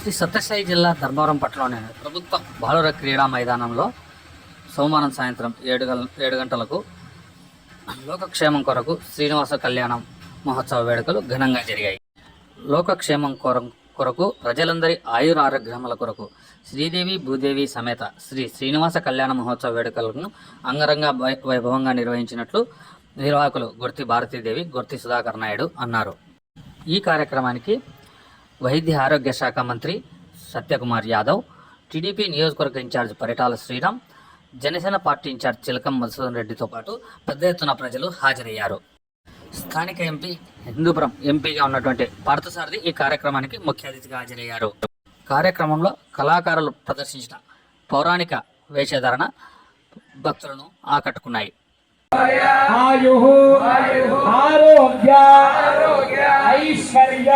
శ్రీ సత్యసాయి జిల్లా ధర్మవరం పట్టణంలోని ప్రభుత్వ బాలుర క్రీడా మైదానంలో సోమవారం సాయంత్రం ఏడు గల ఏడు గంటలకు లోకక్షేమం కొరకు శ్రీనివాస కళ్యాణం మహోత్సవ వేడుకలు ఘనంగా జరిగాయి. లోకక్షేమం కొర కొరకు ప్రజలందరి ఆయుర ఆరోగ్యముల కొరకు శ్రీదేవి భూదేవి సమేత శ్రీ శ్రీనివాస కళ్యాణ మహోత్సవ వేడుకలను అంగరంగ వై- వైభవంగా నిర్వహించినట్లు నిర్వాహకులు గుర్తి భారతీదేవి గుర్తి సుధాకర్ నాయుడు అన్నారు. ఈ కార్యక్రమానికి వైద్య ఆరోగ్య శాఖ మంత్రి సత్యకుమార్ యాదవ్ టీడీపీ నియోజకవర్గ incharge Paritala Sriram Janasena party incharge Chilakam Madhusudan రెడ్డితో పాటు పెద్ద ఎత్తున ప్రజలు హాజరయ్యారు. స్థానిక ఎంపీ హిందూపురం ఎంపీగా ఉన్నటువంటి పార్థసారథి ఈ కార్యక్రమానికి ముఖ్య అతిథిగా హాజరయ్యారు. కార్యక్రమంలో కళాకారులు ప్రదర్శించిన పౌరాణిక వేషధారణ భక్తులను ఆకట్టుకున్నాయి. ఆరోగ్య ఐశ్వర్య.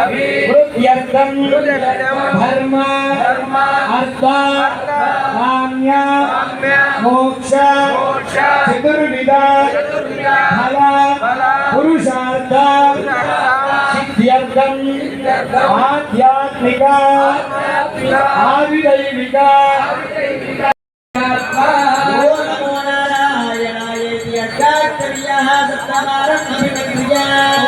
अभि यत्तम धर्म अर्थ काम्य मोक्ष चतुर्विध फल पुरुषार्थ सिद्ध्यर्थम आध्यात्मिक आविदैविक। सप्तवारम् अभिनन्द्रिया